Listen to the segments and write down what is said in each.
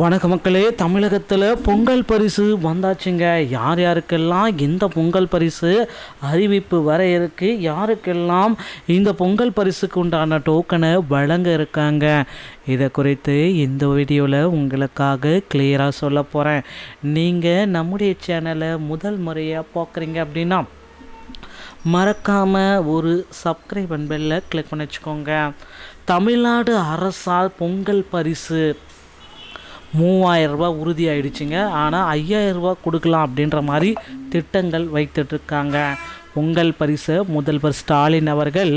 வணக்க மக்களே. தமிழகத்தில் பொங்கல் பரிசு வந்தாச்சுங்க. யார் யாருக்கெல்லாம் இந்த பொங்கல் பரிசு அறிவிப்பு வர இருக்கு யாருக்கெல்லாம் இந்த பொங்கல் பரிசுக்கு உண்டான டோக்கனை வழங்க இருக்காங்க இதை குறித்து இந்த வீடியோவில் உங்களுக்காக கிளியராக சொல்ல போகிறேன் நீங்கள் நம்முடைய சேனலை முதல் முறையாக பார்க்குறீங்க அப்படின்னா மறக்காமல் ஒரு சப்ஸ்கிரைப் பெல்ல கிளிக் பண்ணி வச்சுக்கோங்க. தமிழ்நாடு அரசால் பொங்கல் பரிசு மூவாயிரரூபா உறுதி ஆயிடுச்சுங்க ஆனால் ஐயாயிரரூபா கொடுக்கலாம் அப்படின்ற மாதிரி திட்டங்கள் வைத்துட்ருக்காங்க பொங்கல் பரிசு. முதல்வர் ஸ்டாலின் அவர்கள்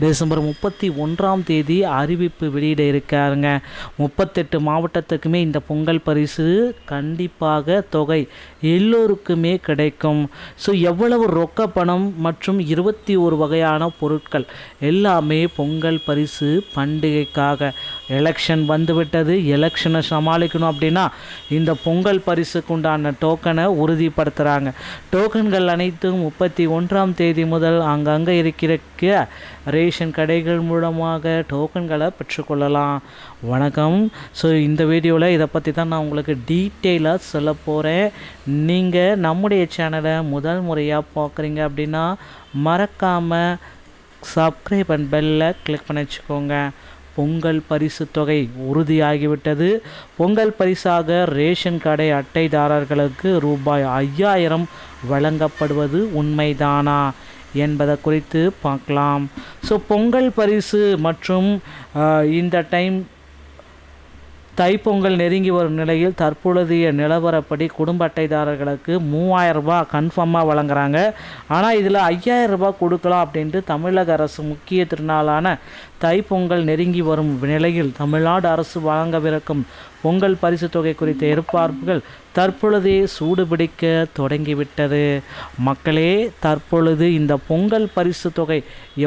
டிசம்பர் முப்பத்தி ஒன்றாம் தேதி அறிவிப்பு வெளியிட இருக்காருங்க. முப்பத்தெட்டு மாவட்டத்துக்குமே இந்த பொங்கல் பரிசு கண்டிப்பாக தொகை எல்லோருக்குமே கிடைக்கும். ஸோ எவ்வளவு ரொக்க பணம் மற்றும் இருபத்தி ஒரு வகையான பொருட்கள் எல்லாமே பொங்கல் பரிசு பண்டிகைக்காக. எலெக்ஷன் வந்துவிட்டது. எலெக்ஷனை சமாளிக்கணும் அப்படின்னா இந்த பொங்கல் பரிசுக்கு உண்டான டோக்கனை உறுதிப்படுத்துகிறாங்க டோக்கன்கள் அனைத்தும் முப்பத்தி ஒன்றாம் தேதி முதல் அங்கங்கே இருக்கிற ரேஷன் கடைகள் மூலமாக டோக்கன்களை பெற்றுக்கொள்ளலாம். வணக்கம். ஸோ இந்த வீடியோவில் இதை பற்றி தான் நான் உங்களுக்கு டீட்டெயிலாக சொல்ல போகிறேன் நீங்கள் நம்முடைய சேனலை முதல் முறையாக பார்க்குறீங்க அப்படின்னா மறக்காமல் சப்ஸ்கிரைப் அண்ட் பெல்லை கிளிக் பண்ணி வச்சுக்கோங்க. பொங்கல் பரிசு தொகை உறுதியாகிவிட்டது. பொங்கல் பரிசாக ரேஷன் கடை அட்டைதாரர்களுக்கு ரூபாய் ஐயாயிரம் வழங்கப்படுவது உண்மைதானா என்பதை குறித்து பார்க்கலாம். ஸோ பொங்கல் பரிசு மற்றும் இந்த டைம் தைப்பொங்கல் நெருங்கி வரும் நிலையில் தற்பொழுதைய நிலவரப்படி குடும்ப அட்டைதாரர்களுக்கு மூவாயிரம் ரூபாய் கன்ஃபார்மாக வழங்குறாங்க. ஆனால் இதில் ஐயாயிரம் ரூபாய் கொடுக்கலாம் அப்படின்ட்டு தமிழக அரசு முக்கிய திருநாளான தைப்பொங்கல் நெருங்கி வரும் நிலையில் தமிழ்நாடு அரசு வழங்கவிருக்கும் பொங்கல் பரிசு தொகை குறித்த எதிர்பார்ப்புகள் தற்பொழுதே சூடுபிடிக்க தொடங்கிவிட்டது. மக்களே தற்பொழுது இந்த பொங்கல் பரிசு தொகை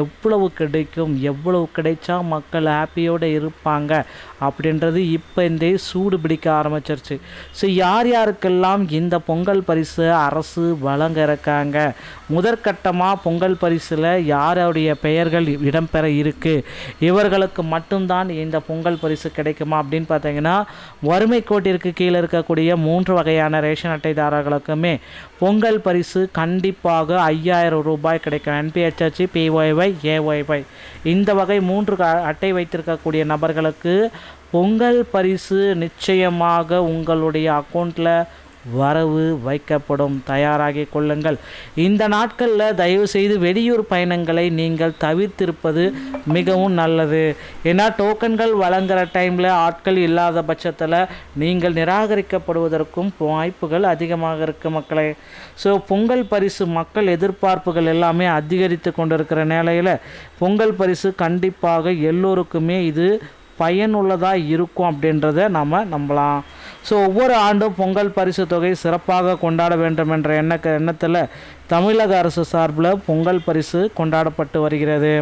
எவ்வளவு கிடைக்கும் எவ்வளவு கிடைச்சா மக்கள் ஹாப்பியோடு இருப்பாங்க அப்படின்றது இப்போ இருந்தே சூடு பிடிக்க ஆரம்பிச்சிருச்சு. ஸோ யார் யாருக்கெல்லாம் இந்த பொங்கல் பரிசு அரசு வழங்க இருக்காங்க? முதற்கட்டமாக பொங்கல் பரிசில் யாருடைய பெயர்கள் இடம்பெற இருக்குது இவர்களுக்கு மட்டும்தான் இந்த பொங்கல் பரிசு கிடைக்குமா அப்படின்னு பார்த்தீங்கன்னா வறுமை கோட்டிற்கு கீழே இருக்கக்கூடிய மூன்று வகையான ரேஷன் அட்டைதாரர்களுக்குமே பொங்கல் பரிசு கண்டிப்பாக ஐயாயிரம் ரூபாய் கிடைக்கும். என்பிஹெச்ஹெச் பிஒய்ஒய் ஏஒய்ஒய் இந்த வகை மூன்று க- அட்டை வைத்திருக்கக்கூடிய நபர்களுக்கு பொங்கல் பரிசு நிச்சயமாக உங்களுடைய அக்கௌண்ட்டில் வரவு வைக்கப்படும். தயாராகி கொள்ளுங்கள். இந்த நாட்களில் தயவு செய்து வெளியூர் பயணங்களை நீங்கள் தவிர்த்திருப்பது மிகவும் நல்லது. ஏன்னா டோக்கன்கள் வழங்குகிற டைமில் ஆட்கள் இல்லாத பட்சத்தில் நீங்கள் நிராகரிக்கப்படுவதற்கும் வாய்ப்புகள் அதிகமாக இருக்கு மக்களே. ஸோ பொங்கல் பரிசு மக்கள் எதிர்பார்ப்புகள் எல்லாமே அதிகரித்து கொண்டிருக்கிற நிலையில் பொங்கல் பரிசு கண்டிப்பாக எல்லோருக்குமே இது பயனுள்ளதாக இருக்கும் அப்படின்றத நாம் நம்பலாம். ஸோ ஒவ்வொரு ஆண்டும் பொங்கல் பரிசு தொகை சிறப்பாக கொண்டாட வேண்டும் என்ற எண்ண எண்ணத்தில் தமிழக அரசு சார்பில் பொங்கல் பரிசு கொண்டாடப்பட்டு வருகிறது.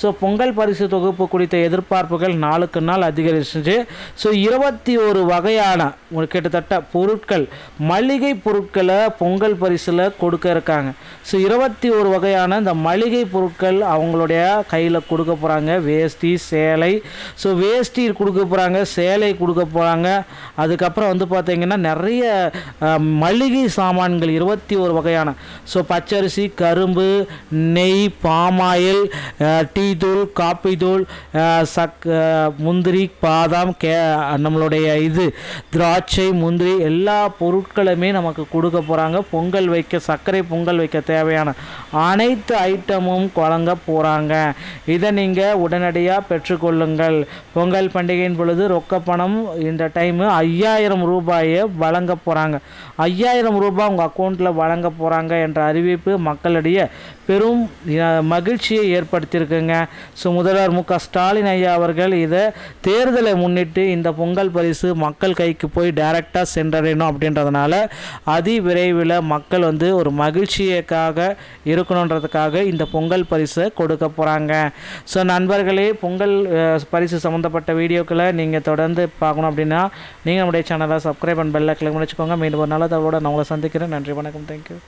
ஸோ பொங்கல் பரிசு தொகுப்பு குறித்த எதிர்பார்ப்புகள் நாளுக்கு நாள் அதிகரிச்சிச்சு. ஸோ இருபத்தி ஒரு வகையான கிட்டத்தட்ட பொருட்கள் மளிகை பொருட்களை பொங்கல் பரிசில் கொடுக்க இருக்காங்க. ஸோ இருபத்தி ஒரு வகையான இந்த மளிகை பொருட்கள் அவங்களுடைய கையில் கொடுக்க போகிறாங்க வேஷ்டி சேலை. ஸோ வேஷ்டி கொடுக்க போகிறாங்க சேலை கொடுக்க போகிறாங்க அதுக்கப்புறம் வந்து பார்த்திங்கன்னா நிறைய மளிகை சாமான்கள் இருபத்தி ஒரு வகையான. ஸோ பச்சரிசி கரும்பு நெய் பாமாயில் டீ தூள் காப்பி தூள் சக் முந்திரி பாதாம் கே நம்மளுடைய இது திராட்சை முந்திரி எல்லா பொருட்களுமே நமக்கு கொடுக்க போகிறாங்க பொங்கல் வைக்க சர்க்கரை பொங்கல் வைக்க தேவையான அனைத்து ஐட்டமும் வழங்க போகிறாங்க இதை நீங்கள் உடனடியாக பெற்றுக்கொள்ளுங்கள். பொங்கல் பண்டிகையின் பொழுது ரொக்க பணம் இந்த டைமு ஐயாயிரம் ரூபாயை வழங்க போகிறாங்க ஐயாயிரம் ரூபாய் உங்கள் அக்கௌண்ட்டில் வழங்க போகிறாங்க என்ற அறிவிப்பு மக்களிடையே பெரும் மகிழ்ச்சியை ஏற்படுத்தியிருக்குங்க. ஸோ முதல்வர் மு க ஸ்டாலின் ஐயா அவர்கள் இதை தேர்தலை முன்னிட்டு இந்த பொங்கல் பரிசு மக்கள் கைக்கு போய் டைரெக்டாக சென்றடையணும் அப்படின்றதுனால அதி விரைவில் மக்கள் வந்து ஒரு மகிழ்ச்சியக்காக இருக்கணுன்றதுக்காக இந்த பொங்கல் பரிசை கொடுக்க போகிறாங்க ஸோ நண்பர்களே பொங்கல் பரிசு சம்மந்தப்பட்ட வீடியோக்களை நீங்கள் தொடர்ந்து பார்க்கணும் அப்படின்னா நீங்கள் நம்முடைய சேனலை சப்ஸ்கிரைப் அண்ட் பெல்லை கிளிக் வச்சுக்கோங்க. மீண்டும் ஒரு நல்ல தகவலோட நான் உங்களை சந்திக்கிறேன். நன்றி வணக்கம். தேங்க்யூ